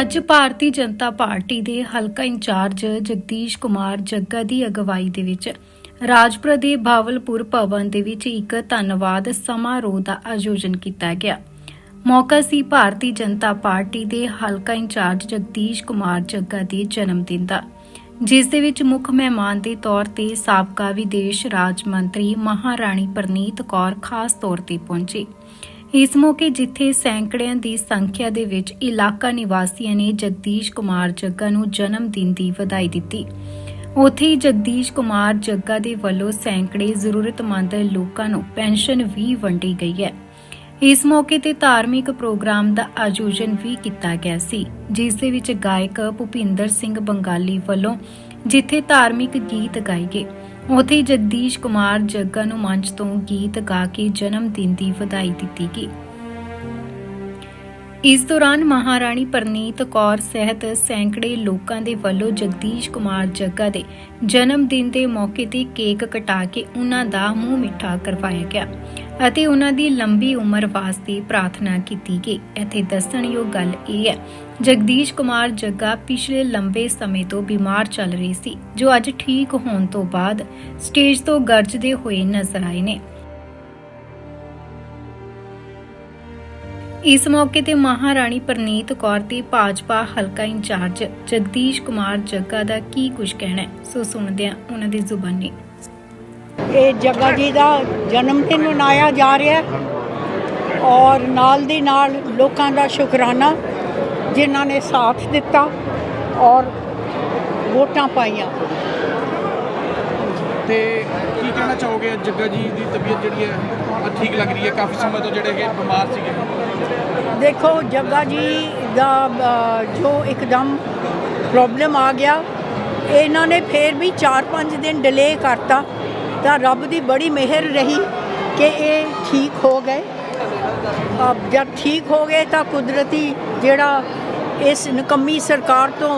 ਅੱਜ ਭਾਰਤੀ ਜਨਤਾ ਪਾਰਟੀ ਦੇ ਹਲਕਾ ਇੰਚਾਰਜ ਜਗਦੀਸ਼ ਕੁਮਾਰ ਜੱਗਾ ਦੀ ਅਗਵਾਈ ਦੇ ਵਿੱਚ ਰਾਜਪੁਰਾ ਦੇ ਭਾਵਲਪੁਰ ਭਵਨ ਦੇ ਵਿੱਚ ਇੱਕ ਧੰਨਵਾਦ ਸਮਾਰੋਹ ਦਾ ਆਯੋਜਨ ਕੀਤਾ ਗਿਆ। ਮੌਕਾ ਸੀ ਭਾਰਤੀ ਜਨਤਾ ਪਾਰਟੀ ਦੇ ਹਲਕਾ ਇੰਚਾਰਜ ਜਗਦੀਸ਼ ਕੁਮਾਰ ਜੱਗਾ ਦੇ ਜਨਮ ਦਿਨ ਦਾ, ਜਿਸ ਦੇ ਵਿੱਚ ਮੁੱਖ ਮਹਿਮਾਨ ਦੇ ਤੌਰ ਤੇ ਸਾਬਕਾ ਵਿਦੇਸ਼ ਰਾਜ ਮੰਤਰੀ ਮਹਾਰਾਣੀ ਪ੍ਰਨੀਤ ਕੌਰ ਖਾਸ ਤੌਰ ਤੇ ਪਹੁੰਚੀ। ਇਸ ਮੌਕੇ ਜਿੱਥੇ ਸੈਂਕੜਿਆਂ ਦੀ ਸੰਖਿਆ ਦੇ ਵਿੱਚ ਇਲਾਕਾ ਨਿਵਾਸੀਆਂ ਨੇ ਜਗਦੀਸ਼ ਕੁਮਾਰ ਜੱਗਾ ਨੂੰ ਜਨਮ ਦਿਨ ਦੀ ਵਧਾਈ ਦਿੱਤੀ। ਉੱਥੇ ਹੀ ਜਗਦੀਸ਼ ਕੁਮਾਰ ਜੱਗਾ ਦੇ ਵੱਲੋਂ ਸੈਂਕੜੇ ਜ਼ਰੂਰਤਮੰਦ ਲੋਕਾਂ ਨੂੰ ਪੈਨਸ਼ਨ ਵੀ ਵੰਡੀ ਗਈ ਹੈ। ਇਸ ਮੌਕੇ ਤੇ ਧਾਰਮਿਕ ਪ੍ਰੋਗਰਾਮ ਦਾ ਆਯੋਜਨ ਵੀ ਕੀਤਾ ਗਿਆ ਸੀ, ਜਿਸ ਦੇ ਵਿੱਚ ਗਾਇਕ ਭੁਪਿੰਦਰ ਸਿੰਘ ਬੰਗਾਲੀ ਵੱਲੋਂ ਜਿੱਥੇ ਧਾਰਮਿਕ ਗੀਤ ਗਾਏ ਗਏ। ਉੱਥੇ ਜਗਦੀਸ਼ ਕੁਮਾਰ ਜੱਗਾ ਨੂੰ ਮੰਚ ਤੋਂ ਗੀਤ ਗਾ ਕੇ ਜਨਮ ਦਿਨ ਦੀ ਵਧਾਈ ਦਿੱਤੀ ਗਈ। ਇਸ ਦੌਰਾਨ ਮਹਾਰਾਣੀ ਪ੍ਰਨੀਤ ਕੌਰ ਸਹਿਤ ਸੈਂਕੜੇ ਲੋਕਾਂ ਦੇ ਵੱਲੋਂ ਜਗਦੀਸ਼ ਕੁਮਾਰ ਜੱਗਾ ਦੇ ਜਨਮ ਦਿਨ ਦੇ ਮੌਕੇ ਤੇ ਕੇਕ ਕਟਾ ਕੇ ਉਹਨਾਂ ਦਾ ਮੂੰਹ ਮਿੱਠਾ ਕਰਵਾਇਆ ਗਿਆ ਅਤੇ ਉਹਨਾਂ ਦੀ ਲੰਬੀ ਉਮਰ ਵਾਸਤੇ ਪ੍ਰਾਰਥਨਾ ਕੀਤੀ ਗਈ। ਇੱਥੇ ਦੱਸਣਯੋਗ ਗੱਲ ਇਹ ਹੈ, ਜਗਦੀਸ਼ ਕੁਮਾਰ ਜੱਗਾ ਪਿਛਲੇ ਲੰਬੇ ਸਮੇਂ ਤੋਂ ਬਿਮਾਰ ਚੱਲ ਰਹੀ ਸੀ, ਜੋ ਅੱਜ ਠੀਕ ਹੋਣ ਤੋਂ ਬਾਅਦ ਸਟੇਜ ਤੋਂ ਗਰਜਦੇ ਹੋਏ ਨਜ਼ਰ ਆਏ ਨੇ। ਇਸ ਮੌਕੇ ਤੇ ਮਹਾਰਾਣੀ ਪ੍ਰਨੀਤ ਕੌਰ ਤੇ ਭਾਜਪਾ ਹਲਕਾ ਇੰਚਾਰਜ ਜਗਦੀਸ਼ ਕੁਮਾਰ ਜੱਗਾ ਦਾ ਕੀ ਕੁਝ ਕਹਿਣਾ ਹੈ? ਸੋ ਸੁਣਦੇ ਹਾਂ ਉਹਨਾਂ ਦੀ ਜ਼ੁਬਾਨੀ। ਇਹ ਜੱਗਾ ਜੀ ਦਾ ਜਨਮ ਦਿਨ ਮਨਾਇਆ ਜਾ ਰਿਹਾ ਹੈ ਔਰ ਨਾਲ ਦੀ ਨਾਲ ਲੋਕਾਂ ਦਾ ਸ਼ੁਕਰਾਨਾ ਜਿਨ੍ਹਾਂ ਨੇ ਸਾਥ ਦਿੱਤਾ ਔਰ ਵੋਟਾਂ ਪਾਈਆਂ। ਤੇ ਕੀ ਕਹਿਣਾ ਚਾਹੋਗੇ ਜੱਗਾ ਜੀ ਦੀ ਤਬੀਅਤ ਜਿਹੜੀ ਹੈ ਠੀਕ ਲੱਗ ਰਹੀ ਹੈ? ਕਾਫੀ ਸਮੇਂ ਤੋਂ ਜਿਹੜੇ ਕਿ ਬਿਮਾਰ ਸੀਗੇ। ਦੇਖੋ, ਜੱਗਾ ਜੀ ਦਾ ਜੋ ਇੱਕਦਮ ਪ੍ਰੋਬਲਮ ਆ ਗਿਆ, ਇਹਨਾਂ ਨੇ ਫੇਰ ਵੀ 4-5 ਦਿਨ ਡਿਲੇ ਕਰਤਾ। ਤਾਂ ਰੱਬ ਦੀ ਬੜੀ ਮਿਹਰ ਰਹੀ ਕਿ ਇਹ ਠੀਕ ਹੋ ਗਏ। ਅਬ ਜਦ ਠੀਕ ਹੋ ਗਏ ਤਾਂ ਕੁਦਰਤੀ ਜਿਹੜਾ ਇਸ ਨਕੰਮੀ ਸਰਕਾਰ ਤੋਂ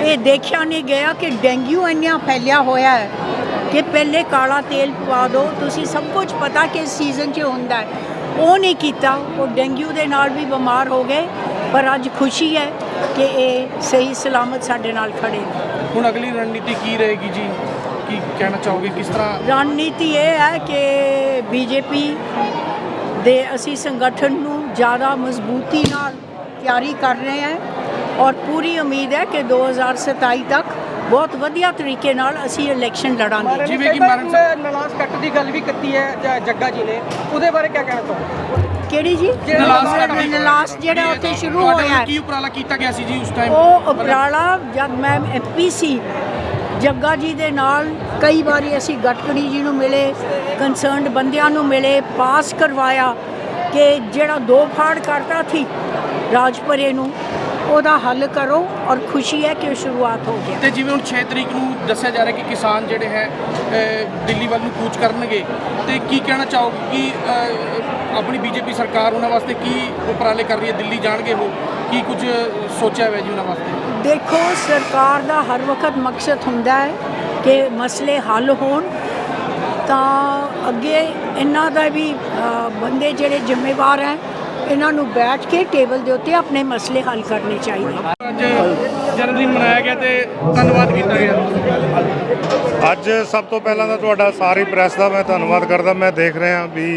ਇਹ ਦੇਖਿਆ ਨਹੀਂ ਗਿਆ ਕਿ ਡੈਂਗੂ ਇੰਨਾ ਫੈਲਿਆ ਹੋਇਆ ਹੈ। ਕਿ ਪਹਿਲੇ ਕਾਲਾ ਤੇਲ ਪਵਾ ਦਿਓ। ਤੁਸੀਂ ਸਭ ਕੁਝ ਪਤਾ ਕਿ ਸੀਜ਼ਨ 'ਚ ਹੁੰਦਾ ਹੈ। ਉਹ ਨਹੀਂ ਕੀਤਾ। ਉਹ ਡੇਂਗੂ ਦੇ ਨਾਲ ਵੀ ਬਿਮਾਰ ਹੋ ਗਏ। ਪਰ ਅੱਜ ਖੁਸ਼ੀ ਹੈ ਕਿ ਇਹ ਸਹੀ ਸਲਾਮਤ ਸਾਡੇ ਨਾਲ ਖੜੇ ਨੇ। ਹੁਣ ਅਗਲੀ ਰਣਨੀਤੀ ਕੀ ਰਹੇਗੀ ਜੀ? ਕੀ ਕਹਿਣਾ ਚਾਹੋਗੇ? ਕਿਸ ਤਰ੍ਹਾਂ? ਰਣਨੀਤੀ ਇਹ ਹੈ ਕਿ ਬੀਜੇਪੀ ਦੇ ਅਸੀਂ ਸੰਗਠਨ ਨੂੰ ਜ਼ਿਆਦਾ ਮਜ਼ਬੂਤੀ ਨਾਲ ਤਿਆਰੀ ਕਰ ਰਹੇ ਹਾਂ। ਔਰ ਪੂਰੀ ਉਮੀਦ ਹੈ ਕਿ 2027 ਤੱਕ ਬਹੁਤ ਵਧੀਆ ਤਰੀਕੇ ਨਾਲ ਅਸੀਂ ਇਲੈਕਸ਼ਨ ਲੜਾਂਗੇ। ਜਿਵੇਂ ਕਿ ਮਾਰਨ ਸਾਹਿਬ- ਨਲਾਸ ਕੱਟ ਦੀ ਗੱਲ ਵੀ ਕੀਤੀ ਹੈ ਜੱਗਾ ਜੀ ਨੇ ਉਹਦੇ ਬਾਰੇ ਕੀ ਕਹਿਣਾ ਚਾਹੋਗੇ? ਕਿਹੜੀ ਜੀ? ਨਲਾਸ ਕੱਟ ਦੀ- ਨਲਾਸ ਜਿਹੜਾ ਉੱਥੇ ਸ਼ੁਰੂ ਹੋਇਆ। ਕੀ ਉਪਰਾਲਾ ਕੀਤਾ ਗਿਆ ਸੀ ਜੀ ਉਸ ਟਾਈਮ ਉਹ ਉਪਰਾਲਾ ਜਦ ਮੈਂ ਐਮਪੀ ਸੀ ਜੱਗਾ ਜੀ ਦੇ ਨਾਲ ਕਈ ਵਾਰੀ ਅਸੀਂ ਗਟਕੜੀ ਜੀ ਨੂੰ ਮਿਲੇ ਕੰਸਰਨਡ ਬੰਦਿਆਂ ਨੂੰ ਮਿਲੇ ਪਾਸ ਕਰਵਾਇਆ ਕਿ ਜਿਹੜਾ ਦੋ ਫਾੜ ਕਰਤਾ ਸੀ ਰਾਜਪੁਰੇ ਨੂੰ ਉਹਦਾ ਹੱਲ ਕਰੋ ਔਰ ਖੁਸ਼ੀ ਹੈ ਕਿ ਉਹ ਸ਼ੁਰੂਆਤ ਹੋ ਗਿਆ। ਤੇ ਜਿਵੇਂ ਹੁਣ 6 ਤਰੀਕ ਨੂੰ ਦੱਸਿਆ ਜਾ ਰਿਹਾ ਕਿ ਕਿਸਾਨ ਜਿਹੜੇ ਹੈ ਅ, ਦਿੱਲੀ ਵੱਲ ਨੂੰ ਕੂਚ ਕਰਨਗੇ ਤੇ ਕੀ ਕਹਿਣਾ ਚਾਹੋਗੇ ਕਿ ਅ, ਆਪਣੀ ਬੀਜੇਪੀ ਸਰਕਾਰ ਉਹਨਾਂ ਵਾਸਤੇ ਕੀ ਉਪਰਾਲੇ ਕਰ ਰਹੀ ਹੈ ਦਿੱਲੀ ਜਾਣਗੇ ਉਹ? ਕੀ ਕੁਝ ਸੋਚਿਆ ਹੋਇਆ ਜੀ ਉਹਨਾਂ ਵਾਸਤੇ? ਦੇਖੋ ਸਰਕਾਰ ਦਾ ਹਰ ਵਕਤ ਮਕਸਦ ਹੁੰਦਾ ਹੈ ਕਿ ਮਸਲੇ ਹੱਲ ਹੋਣ। ਤਾਂ ਅੱਗੇ ਇਹਨਾਂ ਦਾ ਵੀ ਅ, ਬੰਦੇ ਜਿਹੜੇ ਜ਼ਿੰਮੇਵਾਰ ਹੈ ਇਹਨਾਂ ਨੂੰ ਬੈਠ ਕੇ ਟੇਬਲ ਦੇ ਉੱਤੇ ਆਪਣੇ ਮਸਲੇ ਹੱਲ ਕਰਨੇ ਚਾਹੀਦੇ ਅੱਜ ਜਨਮ ਦਿਨ ਮਨਾਇਆ ਗਿਆ ਤੇ ਧੰਨਵਾਦ ਕੀਤਾ ਗਿਆ। ਅੱਜ ਸਭ ਤੋਂ ਪਹਿਲਾਂ ਤਾਂ ਤੁਹਾਡਾ ਸਾਰੀ ਪ੍ਰੈਸ ਦਾ ਮੈਂ ਧੰਨਵਾਦ ਕਰਦਾ। ਮੈਂ ਦੇਖ ਰਿਹਾ ਵੀ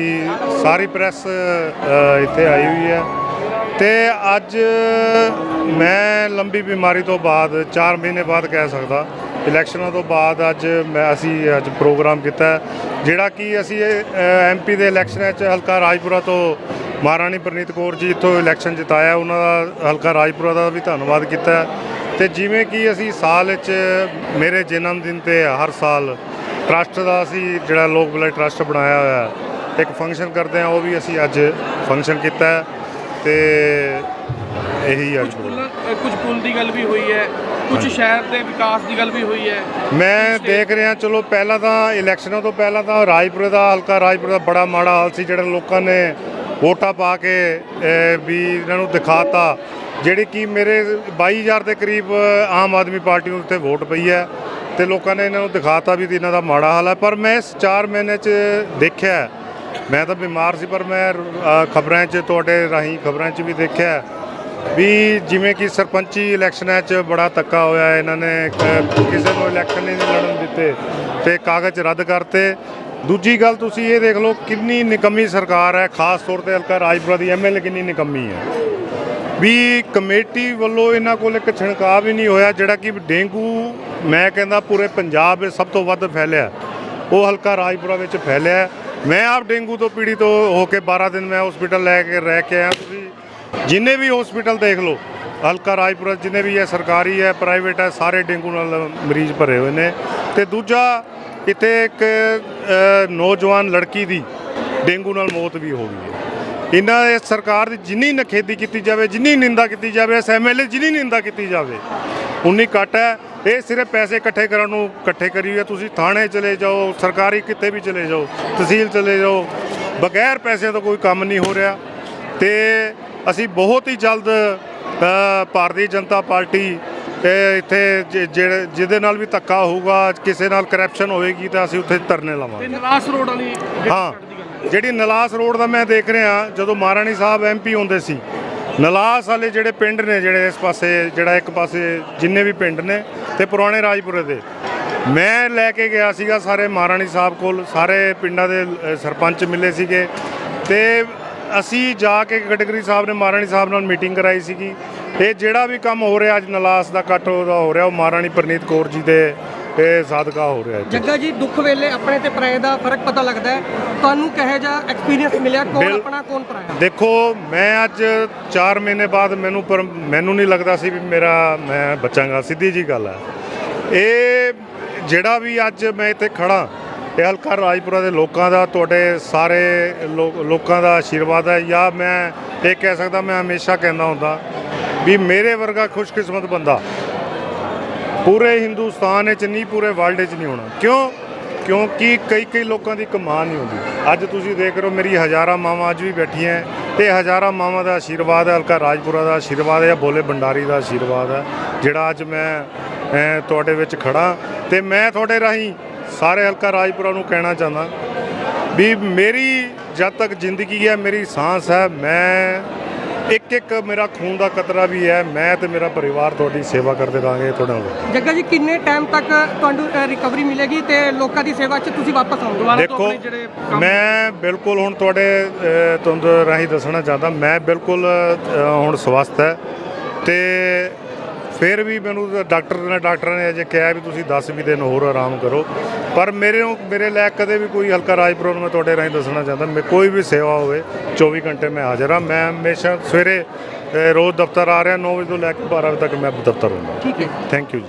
ਸਾਰੀ ਪ੍ਰੈਸ ਇੱਥੇ ਆਈ ਹੋਈ ਹੈ। ਤੇ ਅੱਜ ਮੈਂ ਲੰਬੀ ਬਿਮਾਰੀ ਤੋਂ ਬਾਅਦ 4 ਮਹੀਨੇ ਬਾਅਦ ਕਹਿ ਸਕਦਾ ਇਲੈਕਸ਼ਨਾਂ ਤੋਂ ਬਾਅਦ ਅੱਜ ਮੈਂ ਅਸੀਂ ਅੱਜ ਪ੍ਰੋਗਰਾਮ ਕੀਤਾ ਜਿਹੜਾ ਕਿ ਅਸੀਂ ਐਮਪੀ ਦੇ ਇਲੈਕਸ਼ਨਾਂ 'ਚ ਹਲਕਾ ਰਾਜਪੁਰਾ ਤੋਂ ਮਹਾਰਾਣੀ ਪ੍ਰਨੀਤ ਕੌਰ ਜੀ ਇੱਥੋਂ ਇਲੈਕਸ਼ਨ ਜਿਤਾਇਆ ਉਹਨਾਂ ਦਾ ਹਲਕਾ ਰਾਜਪੁਰਾ ਦਾ ਵੀ ਧੰਨਵਾਦ ਕੀਤਾ। ਤੇ ਜਿਵੇਂ ਕਿ ਅਸੀਂ ਸਾਲ ਵਿੱਚ ਮੇਰੇ ਜਨਮ ਦਿਨ ਤੇ ਹਰ ਸਾਲ ਟਰਸਟ ਦਾ ਅਸੀਂ ਜਿਹੜਾ ਲੋਕ ਭਲਾਈ ਟਰਸਟ ਬਣਾਇਆ ਹੋਇਆ ਇੱਕ ਫੰਕਸ਼ਨ ਕਰਦੇ ਹਾਂ ਉਹ ਵੀ ਅਸੀਂ ਅੱਜ ਫੰਕਸ਼ਨ ਕੀਤਾ ਤੇ ਇਹੀ ਅੱਜ ਕੁਝ ਪੁੱਲ ਦੀ ਗੱਲ ਵੀ ਹੋਈ ਹੈ ਕੁਝ ਸ਼ਹਿਰ ਦੇ ਵਿਕਾਸ ਦੀ ਗੱਲ ਵੀ ਹੋਈ ਹੈ। ਮੈਂ ਦੇਖ ਰਿਹਾ ਚਲੋ ਪਹਿਲਾਂ ਤਾਂ ਇਲੈਕਸ਼ਨਾਂ ਤੋਂ ਪਹਿਲਾਂ ਤਾਂ ਰਾਜਪੁਰੇ ਦਾ ਹਲਕਾ ਰਾਜਪੁਰੇ ਦਾ ਬੜਾ ਮਾੜਾ ਹਾਲ ਸੀ ਜਿਹੜੇ ਲੋਕਾਂ ਨੇ ਵੋਟਾਂ ਪਾ ਕੇ ਵੀ ਇਹਨਾਂ ਨੂੰ ਦਿਖਾਤਾ, ਜਿਹੜੇ ਕਿ ਮੇਰੇ 22000 ਦੇ ਕਰੀਬ ਆਮ ਆਦਮੀ ਪਾਰਟੀ ਨੂੰ ਉੱਤੇ ਵੋਟ ਪਈ ਹੈ ਤੇ ਲੋਕਾਂ ਨੇ ਇਹਨਾਂ ਨੂੰ ਦਿਖਾਤਾ ਵੀ ਇਹਨਾਂ ਦਾ ਮਾੜਾ ਹਾਲ ਹੈ। ਪਰ ਮੈਂ ਇਸ 4 ਮਹੀਨੇ 'ਚ ਦੇਖਿਆ, ਮੈਂ ਤਾਂ ਬਿਮਾਰ ਸੀ, ਪਰ ਮੈਂ ਖਬਰਾਂ 'ਚ, ਤੁਹਾਡੇ ਰਾਹੀਂ ਖਬਰਾਂ 'ਚ ਵੀ ਦੇਖਿਆ ਵੀ ਜਿਵੇਂ ਕਿ ਸਰਪੰਚੀ ਇਲੈਕਸ਼ਨਾਂ 'ਚ ਬੜਾ ਧੱਕਾ ਹੋਇਆ, ਇਹਨਾਂ ਨੇ ਕ- ਕਿਸੇ ਨੂੰ ਇਲੈਕਸ਼ਨ ਨਹੀਂ ਲੜਨ ਦਿੱਤੇ ਤੇ ਕਾਗਜ਼ ਰੱਦ ਕਰਤੇ। ਦੂਜੀ ਗੱਲ ਤੁਸੀਂ ਇਹ ਦੇਖ ਲਓ, ਕਿੰਨੀ ਨਿਕੰਮੀ ਸਰਕਾਰ ਹੈ, ਖਾਸ ਤੌਰ ਤੇ ਹਲਕਾ ਰਾਜਪੁਰਾ ਦੀ ਐਮਐਲਏ ਕਿੰਨੀ ਨਿਕੰਮੀ ਹੈ। ਵੀ ਕਮੇਟੀ ਵੱਲੋਂ ਇਹਨਾਂ ਕੋਲ ਇੱਕ ਛਿਣਕਾ ਵੀ ਨਹੀਂ ਹੋਇਆ, ਜਿਹੜਾ ਕਿ ਡੇਂਗੂ, ਮੈਂ ਕਹਿੰਦਾ ਪੂਰੇ ਪੰਜਾਬ ਵਿੱਚ ਸਭ ਤੋਂ ਵੱਧ ਫੈਲਿਆ। ਉਹ ਹਲਕਾ ਰਾਜਪੁਰਾ ਵਿੱਚ ਫੈਲਿਆ। ਮੈਂ ਆਪ ਡੇਂਗੂ ਤੋਂ ਪੀੜਿਤ ਹੋ ਹੋ ਕੇ 12 ਦਿਨ ਮੈਂ ਹਸਪੀਟਲ ਲੈ ਕੇ, ਰਹਿ ਕੇ ਆਇਆ। ਤੁਸੀਂ ਜਿੰਨੇ ਵੀ ਹਸਪੀਟਲ ਦੇਖ ਲਓ, ਹਲਕਾ ਰਾਜਪੁਰਾ ਜਿੰਨੇ ਵੀ ਹੈ ਸਰਕਾਰੀ ਹੈ ਪ੍ਰਾਈਵੇਟ ਹੈ, ਸਾਰੇ ਡੇਂਗੂ ਨਾਲ ਮਰੀਜ਼ ਭਰੇ ਹੋਏ ਨੇ। ਤੇ ਦੂਜਾ ਇੱਥੇ ਇੱਕ ਨੌਜਵਾਨ ਲੜਕੀ ਦੀ ਡੇਂਗੂ ਨਾਲ ਮੌਤ ਵੀ ਹੋ ਗਈ ਹੈ। ਇਹਨਾਂ ਇਸ ਸਰਕਾਰ ਦੀ ਜਿੰਨੀ ਨਖੇਦੀ ਕੀਤੀ ਜਾਵੇ, ਜਿੰਨੀ ਨਿੰਦਾ ਕੀਤੀ ਜਾਵੇ ਇਸ ਐਮਐਲਏ ਜਿੰਨੀ ਨਿੰਦਾ ਕੀਤੀ ਜਾਵੇ, ਉਨੀ ਘੱਟ ਹੈ। ਇਹ ਸਿਰਫ ਪੈਸੇ ਇਕੱਠੇ ਕਰਨ ਨੂੰ ਇਕੱਠੇ ਕਰੀ ਹੋਈ ਤੁਸੀਂ ਥਾਣੇ ਚਲੇ ਜਾਓ, ਸਰਕਾਰੀ ਕਿਤੇ ਵੀ ਚਲੇ ਜਾਓ, ਤਹਿਸੀਲ ਚਲੇ ਜਾਓ, ਬਗੈਰ ਪੈਸੇ ਤੋਂ ਕੋਈ ਕੰਮ ਨਹੀਂ ਹੋ ਰਿਹਾ। ਤੇ ਅਸੀਂ ਬਹੁਤ ਹੀ ਜਲਦ ਭਾਰਤੀ ਜਨਤਾ ਪਾਰਟੀ ਇਹ ਇੱਥੇ ਜਿਹੜੇ ਜਿਹਦੇ ਨਾਲ ਵੀ ਧੱਕਾ ਹੋਊਗਾ ਕਿਸੇ ਨਾਲ ਕਰਪਸ਼ਨ ਹੋਏਗੀ ਤਾਂ ਅਸੀਂ ਉੱਥੇ ਧਰਨੇ ਲਾਵਾਂਗੇ ਤੇ ਨਲਾਸ ਰੋਡ ਵਾਲੀ ਹਾਂ। ਜਿਹੜੀ ਨਲਾਸ ਰੋਡ ਦਾ ਮੈਂ ਦੇਖ ਰਿਹਾ ਜਦੋਂ ਮਹਾਰਾਣੀ ਸਾਹਿਬ ਐਮਪੀ ਹੁੰਦੇ ਸੀ ਨਲਾਸ ਵਾਲੇ ਜਿਹੜੇ ਪਿੰਡ ਨੇ ਜਿਹੜੇ ਇਸ ਪਾਸੇ ਜਿਹੜਾ ਇੱਕ ਪਾਸੇ ਜਿੰਨੇ ਵੀ ਪਿੰਡ ਨੇ ਤੇ ਪੁਰਾਣੇ ਰਾਜਪੁਰੇ ਦੇ ਮੈਂ ਲੈ ਕੇ ਗਿਆ ਸੀਗਾ ਸਾਰੇ ਮਹਾਰਾਣੀ ਸਾਹਿਬ ਕੋਲ ਸਾਰੇ ਪਿੰਡਾਂ ਦੇ ਸਰਪੰਚ ਮਿਲੇ ਸੀਗੇ ਤੇ ਅਸੀਂ ਜਾ ਕੇ ਗਡਕਰੀ ਸਾਹਿਬ ਨੇ ਮਹਾਰਾਣੀ ਸਾਹਿਬ ਨਾਲ ਮੀਟਿੰਗ ਕਰਾਈ ਸੀਗੀ। ਇਹ ਜਿਹੜਾ ਵੀ ਕੰਮ ਹੋ ਰਿਹਾ ਅੱਜ ਨਲਾਸ ਦਾ ਕੱਟ ਉਹਦਾ ਹੋ ਰਿਹਾ ਉਹ ਮਹਾਰਾਣੀ ਪ੍ਰਨੀਤ ਕੌਰ ਜੀ ਦੇ ਇਹ ਸਾਦਕਾ ਹੋ ਰਿਹਾ। ਜੱਗਾ ਜੀ ਦੁੱਖ ਵੇਲੇ ਆਪਣੇ ਤੇ ਪਰਾਏ ਦਾ ਫ਼ਰਕ ਪਤਾ ਲੱਗਦਾ ਹੈ। ਤੁਹਾਨੂੰ ਕਹੇ ਜਾ ਐਕਸਪੀਰੀਅੰਸ ਮਿਲਿਆ? ਕੌਣ ਆਪਣਾ ਕੌਣ ਪਰਾਇਆ? ਦੇਖੋ ਮੈਂ ਅੱਜ 4 ਮਹੀਨੇ ਬਾਅਦ ਮੈਨੂੰ ਪਰ ਮੈਨੂੰ ਨਹੀਂ ਲੱਗਦਾ ਸੀ ਵੀ ਮੇਰਾ ਮੈਂ ਬਚਾਂਗਾ। ਸਿੱਧੀ ਜੀ ਗੱਲ ਹੈ। ਇਹ ਜਿਹੜਾ ਵੀ ਅੱਜ ਮੈਂ ਇੱਥੇ ਖੜਾ ਇਹ ਹਲਕਾ ਰਾਜਪੁਰਾ ਦੇ ਲੋਕਾਂ ਦਾ, ਤੁਹਾਡੇ ਸਾਰੇ ਲੋਕਾਂ ਦਾ ਆਸ਼ੀਰਵਾਦ ਹੈ। ਜਾਂ ਮੈਂ ਇਹ ਕਹਿ ਸਕਦਾ, ਮੈਂ ਹਮੇਸ਼ਾ ਕਹਿੰਦਾ ਹੁੰਦਾ ਵੀ ਮੇਰੇ ਵਰਗਾ ਖੁਸ਼ਕਿਸਮਤ ਬੰਦਾ ਪੂਰੇ ਹਿੰਦੁਸਤਾਨ ਵਿੱਚ ਨਹੀਂ, ਪੂਰੇ ਵਰਲਡ ਵਿੱਚ ਨਹੀਂ ਹੋਣਾ। ਕਿਉਂ? ਕਿਉਂਕਿ ਕਈ ਕਈ ਲੋਕਾਂ ਦੀ ਕਮਾਨ ਨਹੀਂ ਹੁੰਦੀ। ਅੱਜ ਤੁਸੀਂ ਦੇਖ ਰਹੇ ਹੋ, ਮੇਰੀ ਹਜ਼ਾਰਾਂ ਮਾਵਾਂ ਅੱਜ ਵੀ ਬੈਠੀਆਂ ਹੈ ਤੇ ਹਜ਼ਾਰਾਂ ਮਾਵਾਂ ਦਾ ਆਸ਼ੀਰਵਾਦ ਹੈ, ਹਲਕਾ ਰਾਜਪੁਰਾ ਦਾ ਆਸ਼ੀਰਵਾਦ ਹੈ ਭੋਲੇ ਭੰਡਾਰੀ ਦਾ ਆਸ਼ੀਰਵਾਦ ਹੈ, ਜਿਹੜਾ ਅੱਜ ਮੈਂ ਤੁਹਾਡੇ ਵਿੱਚ ਖੜਾ ਤੇ ਮੈਂ ਤੁਹਾਡੇ ਰਾਹੀਂ ਸਾਰੇ ਹਲਕਾ ਰਾਜਪੁਰਾ ਨੂੰ ਕਹਿਣਾ ਚਾਹੁੰਦਾ ਵੀ ਮੇਰੀ ਜਦ ਤੱਕ ਜ਼ਿੰਦਗੀ ਹੈ ਮੇਰੀ ਸਾਹ ਹੈ ਮੈਂ ਇੱਕ ਇੱਕ ਮੇਰਾ ਖੂਨ ਦਾ ਕਤਰਾ ਵੀ ਹੈ ਮੈਂ ਤੇ ਮੇਰਾ ਪਰਿਵਾਰ ਤੁਹਾਡੀ ਸੇਵਾ ਕਰਦੇ ਰਹਾਂਗੇ ਤੁਹਾਡੇ ਜੱਗਾ ਜੀ ਕਿੰਨੇ ਟਾਈਮ ਤੱਕ ਤੁਹਾਨੂੰ ਰਿਕਵਰੀ ਮਿਲੇਗੀ ਤੇ ਲੋਕਾਂ ਦੀ ਸੇਵਾ 'ਚ ਤੁਸੀਂ ਵਾਪਸ ਆਓਗੇ? ਦੁਬਾਰਾ ਤੋਂ ਦੇਖੋ ਆਪਣੇ ਜਿਹੜੇ ਕੰਮ- ਮੈਂ ਬਿਲਕੁਲ ਹੁਣ ਤੁਹਾਡੇ ਤੁਹਾਨੂੰ ਰਾਹੀਂ ਦੱਸਣਾ ਚਾਹੁੰਦਾ ਮੈਂ ਬਿਲਕੁਲ ਹੁਣ ਸਵਸਥ ਹੈ ਤੇ ਫਿਰ ਵੀ ਮੈਨੂੰ ਡਾਕਟਰ ਨੇ ਡਾਕਟਰਾਂ ਨੇ ਅਜੇ ਕਿਹਾ ਵੀ ਤੁਸੀਂ 10 ਵੀ ਦਿਨ ਹੋਰ ਆਰਾਮ ਕਰੋ। ਪਰ ਮੇਰੇ ਨੂੰ ਮੇਰੇ ਲਈ ਕਦੇ ਵੀ ਕੋਈ ਹਲਕਾ ਰਾਜਪੁਰ ਨੂੰ ਮੈਂ ਤੁਹਾਡੇ ਰਾਹੀਂ ਦੱਸਣਾ ਚਾਹੁੰਦਾ ਮੈਂ ਕੋਈ ਵੀ ਸੇਵਾ ਹੋਵੇ 24 ਘੰਟੇ ਮੈਂ ਹਾਜ਼ਰ ਹਾਂ। ਮੈਂ ਹਮੇਸ਼ਾ ਸਵੇਰੇ ਰੋਜ਼ ਦਫ਼ਤਰ ਆ ਰਿਹਾ 9 ਵਜੇ ਤੋਂ ਲੈ ਕੇ 12 ਵਜੇ ਤੱਕ ਮੈਂ ਦਫ਼ਤਰ ਹੁੰਦਾ। ਠੀਕ ਹੈ। Thank you ji.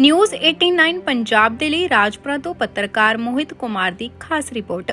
News 89 Punjab ਦੇ ਲਈ ਰਾਜਪੁਰਾ ਤੋਂ ਪੱਤਰਕਾਰ ਮੋਹਿਤ ਕੁਮਾਰ ਦੀ ਖਾਸ ਰਿਪੋਰਟ।